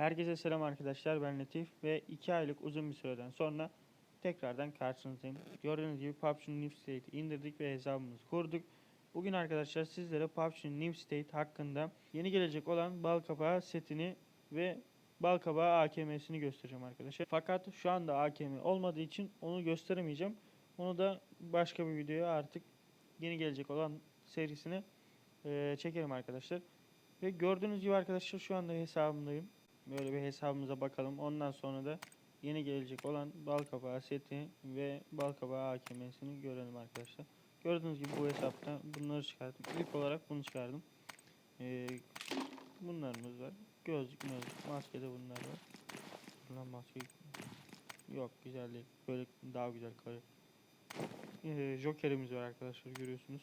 Herkese selam arkadaşlar ben Latif ve 2 aylık uzun bir süreden sonra tekrardan karşınızdayım. Gördüğünüz gibi PUBG'nin New State'i indirdik ve hesabımızı kurduk. Bugün arkadaşlar sizlere PUBG'nin New State hakkında yeni gelecek olan bal kabağı setini ve bal kabağı AKM'sini göstereceğim arkadaşlar. Fakat şu anda AKM olmadığı için onu gösteremeyeceğim. Onu da başka bir videoya artık yeni gelecek olan serisini çekerim arkadaşlar. Ve gördüğünüz gibi arkadaşlar şu anda hesabımdayım. Böyle bir hesabımıza bakalım. Ondan sonra da yeni gelecek olan bal kabağı seti ve bal kabağı AKM'sini görelim arkadaşlar. Gördüğünüz gibi bu hesapta bunları çıkardım. İlk olarak bunu çıkardım. Ee, bunlarımız var. Gözlük mözlük. Maskede bunlar var. Lan maske yok güzel değil. Böyle daha güzel kare. Ee, Joker'imiz var arkadaşlar görüyorsunuz.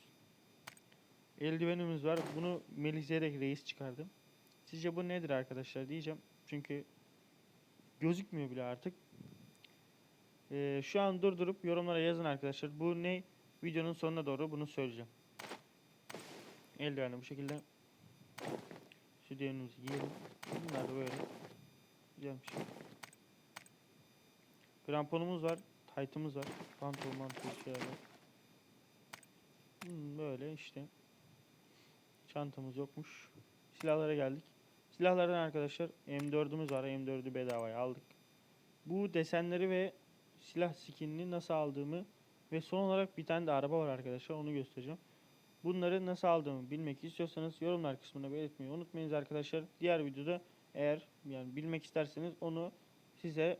Eldivenimiz var. Bunu Melizerek Reis çıkardı. Sizce bu nedir arkadaşlar diyeceğim. Çünkü gözükmüyor bile artık. Ee, şu an durdurup yorumlara yazın arkadaşlar. Bu ne? Videonun sonuna doğru bunu söyleyeceğim. Eldiveni bu şekilde. Diğerimizi giyelim. Bunlar da böyle. Güzelmiş. Kramponumuz var. Taytımız var. Pantol mantol şeyler var. Hmm, böyle işte. Çantamız yokmuş. Silahlara geldik. Silahlardan arkadaşlar M4'ümüz var. M4'ü bedavaya aldık. Bu desenleri ve silah skinini nasıl aldığımı ve son olarak bir tane de araba var arkadaşlar. Onu göstereceğim. Bunları nasıl aldığımı bilmek istiyorsanız yorumlar kısmına belirtmeyi unutmayınız arkadaşlar. Diğer videoda eğer yani bilmek isterseniz onu size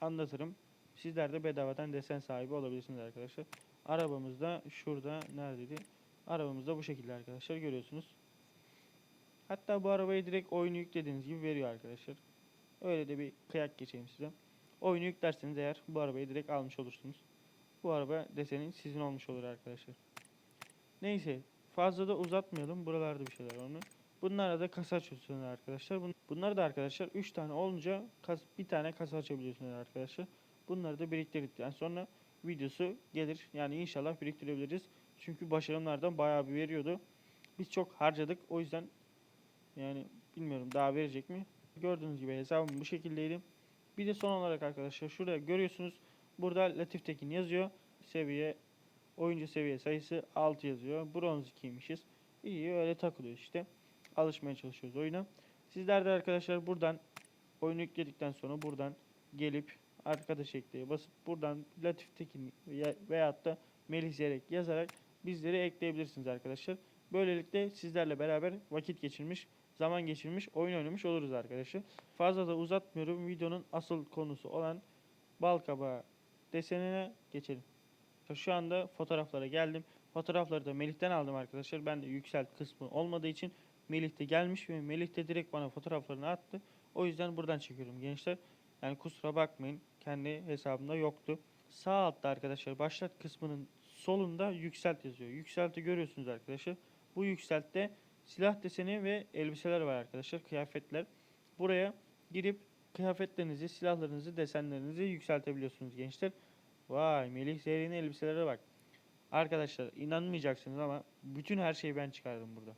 anlatırım. Sizler de bedavadan desen sahibi olabilirsiniz arkadaşlar. Arabamız da şurada neredeydi? Arabamız da bu şekilde arkadaşlar görüyorsunuz. Hatta bu arabayı direkt oyunu yüklediğiniz gibi veriyor arkadaşlar. Öyle de bir kıyak geçeyim size. Oyunu yüklerseniz eğer bu arabayı direkt almış olursunuz. Bu araba desenin sizin olmuş olur arkadaşlar. Neyse fazla da uzatmayalım. Buralarda bir şeyler onu. Bunlara da kasa açıyorsunuz arkadaşlar. Bun- Bunları da arkadaşlar 3 tane olunca bir tane kasa açabiliyorsunuz arkadaşlar. Bunları da biriktirdikten sonra videosu gelir. Yani inşallah biriktirebiliriz. Çünkü başarımlardan bayağı bir veriyordu. Biz çok harcadık. O yüzden yani bilmiyorum daha verecek mi? Gördüğünüz gibi hesabım bu şekildeydi. Bir de son olarak arkadaşlar şurada görüyorsunuz. Burada Latif Tekin yazıyor. Seviye oyuncu seviye sayısı 6 yazıyor. Bronz 2'ymişiz. İyi öyle takılıyor işte. Alışmaya çalışıyoruz oyuna. Sizler de arkadaşlar buradan oyunu yükledikten sonra buradan gelip arkadaş ekleye basıp buradan Latif Tekin veya- veyahut da Melih Zerek yazarak bizleri ekleyebilirsiniz arkadaşlar. Böylelikle sizlerle beraber vakit geçirmiş, zaman geçirmiş, oyun oynamış oluruz arkadaşlar. Fazla da uzatmıyorum. Videonun asıl konusu olan balkabağı desenine geçelim. Şu anda fotoğraflara geldim. Fotoğrafları da Melih'ten aldım arkadaşlar. Ben de yükselt kısmı olmadığı için Melih de gelmiş ve Melih de direkt bana fotoğraflarını attı. O yüzden buradan çekiyorum gençler. Yani kusura bakmayın. Kendi hesabımda yoktu. Sağ altta arkadaşlar başlat kısmının solunda yükselt yazıyor. Yükselti görüyorsunuz arkadaşlar. Bu yükseltte silah deseni ve elbiseler var arkadaşlar. Kıyafetler. Buraya girip kıyafetlerinizi, silahlarınızı, desenlerinizi yükseltebiliyorsunuz gençler. Vay Melih Zehri'nin elbiselere bak. Arkadaşlar inanmayacaksınız ama bütün her şeyi ben çıkardım burada.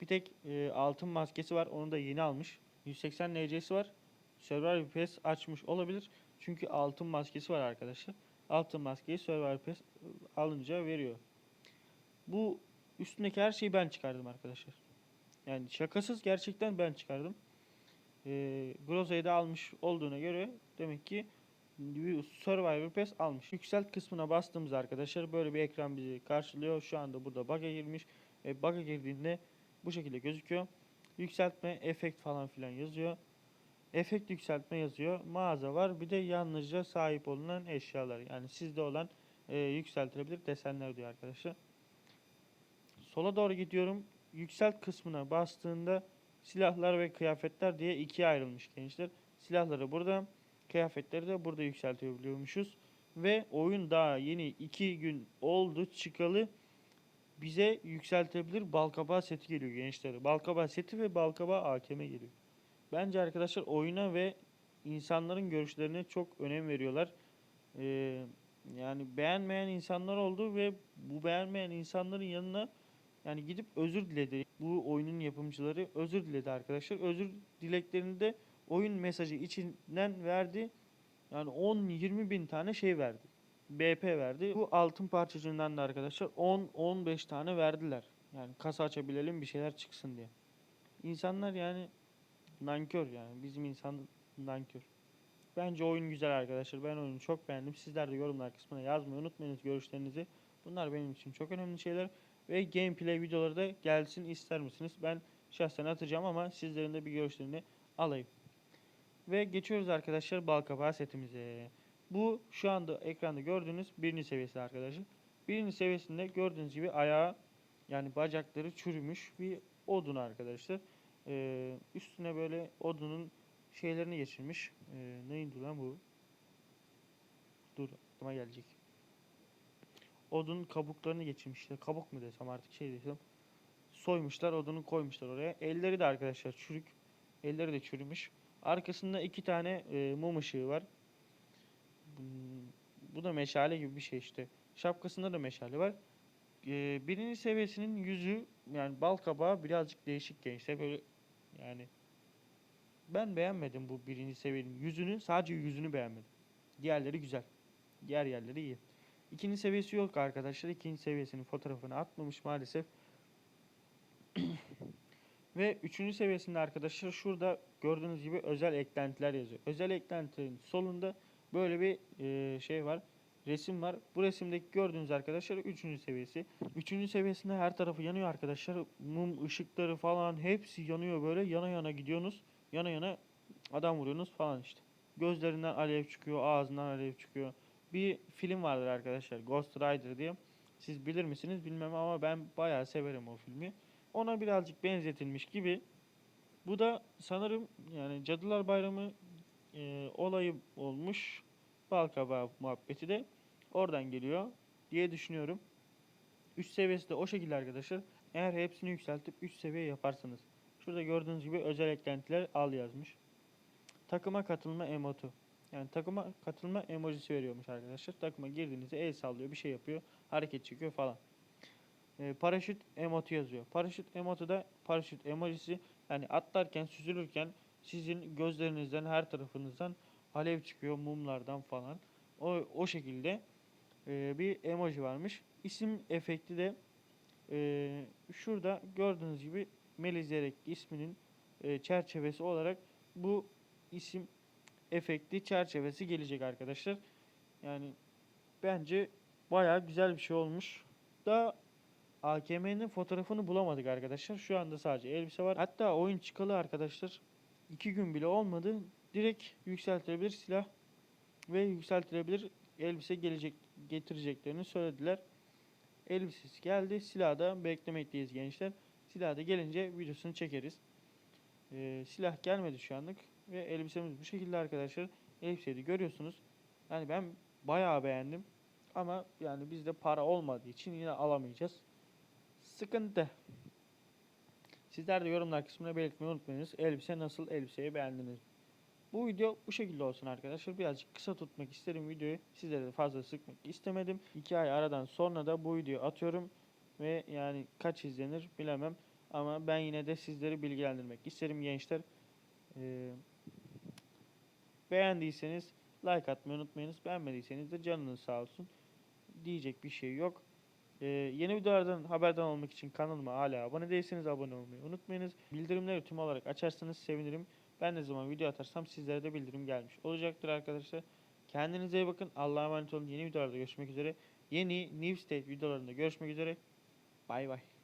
Bir tek e, altın maskesi var. Onu da yeni almış. 180 NC'si var. Survivor Pass açmış olabilir. Çünkü altın maskesi var arkadaşlar. Altın maskeyi Survivor Pass e, alınca veriyor. Bu üstündeki her şeyi ben çıkardım arkadaşlar. Yani şakasız gerçekten ben çıkardım. E, Groza'yı da almış olduğuna göre demek ki Survivor Pass almış. Yükselt kısmına bastığımız arkadaşlar böyle bir ekran bizi karşılıyor. Şu anda burada bug'a girmiş. E, bug'a girdiğinde bu şekilde gözüküyor. Yükseltme, efekt falan filan yazıyor. Efekt yükseltme yazıyor. Mağaza var. Bir de yalnızca sahip olunan eşyalar. Yani sizde olan e, yükseltilebilir desenler diyor arkadaşlar. Sola doğru gidiyorum. Yükselt kısmına bastığında silahlar ve kıyafetler diye ikiye ayrılmış gençler. Silahları burada, kıyafetleri de burada yükseltebiliyormuşuz. Ve oyun daha yeni 2 gün oldu çıkalı bize yükseltebilir balkabağı seti geliyor gençler. Balkabağı seti ve balkabağı AKM geliyor. Bence arkadaşlar oyuna ve insanların görüşlerine çok önem veriyorlar. Ee, yani beğenmeyen insanlar oldu ve bu beğenmeyen insanların yanına yani gidip özür diledi. Bu oyunun yapımcıları özür diledi arkadaşlar. Özür dileklerini de oyun mesajı içinden verdi. Yani 10-20 bin tane şey verdi. BP verdi. Bu altın parçacığından da arkadaşlar 10-15 tane verdiler. Yani kasa açabilelim bir şeyler çıksın diye. İnsanlar yani nankör yani. Bizim insan nankör. Bence oyun güzel arkadaşlar. Ben oyunu çok beğendim. Sizler de yorumlar kısmına yazmayı unutmayınız görüşlerinizi. Bunlar benim için çok önemli şeyler. Ve gameplay videoları da gelsin ister misiniz? Ben şahsen atacağım ama sizlerin de bir görüşlerini alayım. Ve geçiyoruz arkadaşlar bal kabağı setimize. Bu şu anda ekranda gördüğünüz birinci seviyesi arkadaşlar. Birinci seviyesinde gördüğünüz gibi ayağı yani bacakları çürümüş bir odun arkadaşlar. Ee, üstüne böyle odunun şeylerini geçirmiş. Ee, neydi lan bu? Dur aklıma gelecek. Odun kabuklarını geçirmişler. Kabuk mu desem artık şey desem. Soymuşlar odunu koymuşlar oraya. Elleri de arkadaşlar çürük. Elleri de çürümüş. Arkasında iki tane e, mum ışığı var. Bu da meşale gibi bir şey işte. Şapkasında da meşale var. E, birinci seviyesinin yüzü yani bal kabağı birazcık değişik gençler. Böyle yani ben beğenmedim bu birinci seviyenin yüzünü. Sadece yüzünü beğenmedim. Diğerleri güzel. Diğer yerleri iyi. İkinci seviyesi yok arkadaşlar. İkinci seviyesinin fotoğrafını atmamış maalesef. Ve üçüncü seviyesinde arkadaşlar şurada gördüğünüz gibi özel eklentiler yazıyor. Özel eklentinin solunda böyle bir e, şey var. Resim var. Bu resimdeki gördüğünüz arkadaşlar üçüncü seviyesi. Üçüncü seviyesinde her tarafı yanıyor arkadaşlar. Mum ışıkları falan hepsi yanıyor böyle. Yana yana gidiyorsunuz. Yana yana adam vuruyorsunuz falan işte. Gözlerinden alev çıkıyor, ağzından alev çıkıyor. Bir film vardır arkadaşlar Ghost Rider diye. Siz bilir misiniz bilmem ama ben bayağı severim o filmi. Ona birazcık benzetilmiş gibi. Bu da sanırım yani Cadılar Bayramı e, olayı olmuş. Balkabağı muhabbeti de oradan geliyor diye düşünüyorum. Üst seviyesi de o şekilde arkadaşlar. Eğer hepsini yükseltip üst seviye yaparsanız. Şurada gördüğünüz gibi özel eklentiler al yazmış. Takıma katılma emotu. Yani takıma katılma emojisi veriyormuş arkadaşlar. Takıma girdiğinizde el sallıyor, bir şey yapıyor, hareket çekiyor falan. Ee, paraşüt emotu yazıyor. Paraşüt emotu da paraşüt emojisi yani atlarken, süzülürken sizin gözlerinizden, her tarafınızdan alev çıkıyor mumlardan falan. O, o şekilde e, bir emoji varmış. İsim efekti de e, şurada gördüğünüz gibi Melizerek isminin e, çerçevesi olarak bu isim efekti çerçevesi gelecek arkadaşlar. Yani bence bayağı güzel bir şey olmuş. Da AKM'nin fotoğrafını bulamadık arkadaşlar. Şu anda sadece elbise var. Hatta oyun çıkalı arkadaşlar. iki gün bile olmadı. Direkt yükseltilebilir silah ve yükseltilebilir elbise gelecek getireceklerini söylediler. Elbisesi geldi. Silahı da beklemekteyiz gençler. Silah da gelince videosunu çekeriz. Ee, silah gelmedi şu anlık ve elbisemiz bu şekilde arkadaşlar. Elbiseyi görüyorsunuz. Yani ben bayağı beğendim. Ama yani bizde para olmadığı için yine alamayacağız. Sıkıntı. Sizler de yorumlar kısmına belirtmeyi unutmayınız. Elbise nasıl? Elbiseyi beğendiniz? Bu video bu şekilde olsun arkadaşlar. Birazcık kısa tutmak isterim videoyu. Sizlere de fazla sıkmak istemedim. 2 ay aradan sonra da bu videoyu atıyorum. Ve yani kaç izlenir bilemem. Ama ben yine de sizleri bilgilendirmek isterim gençler. Ee, beğendiyseniz like atmayı unutmayınız. Beğenmediyseniz de canınız sağ olsun. Diyecek bir şey yok. Ee, yeni videolardan haberdar olmak için kanalıma hala abone değilseniz abone olmayı unutmayınız. Bildirimleri tüm olarak açarsanız sevinirim. Ben ne zaman video atarsam sizlere de bildirim gelmiş olacaktır arkadaşlar. Kendinize iyi bakın. Allah'a emanet olun. Yeni videolarda görüşmek üzere. Yeni New State videolarında görüşmek üzere. Bay bay.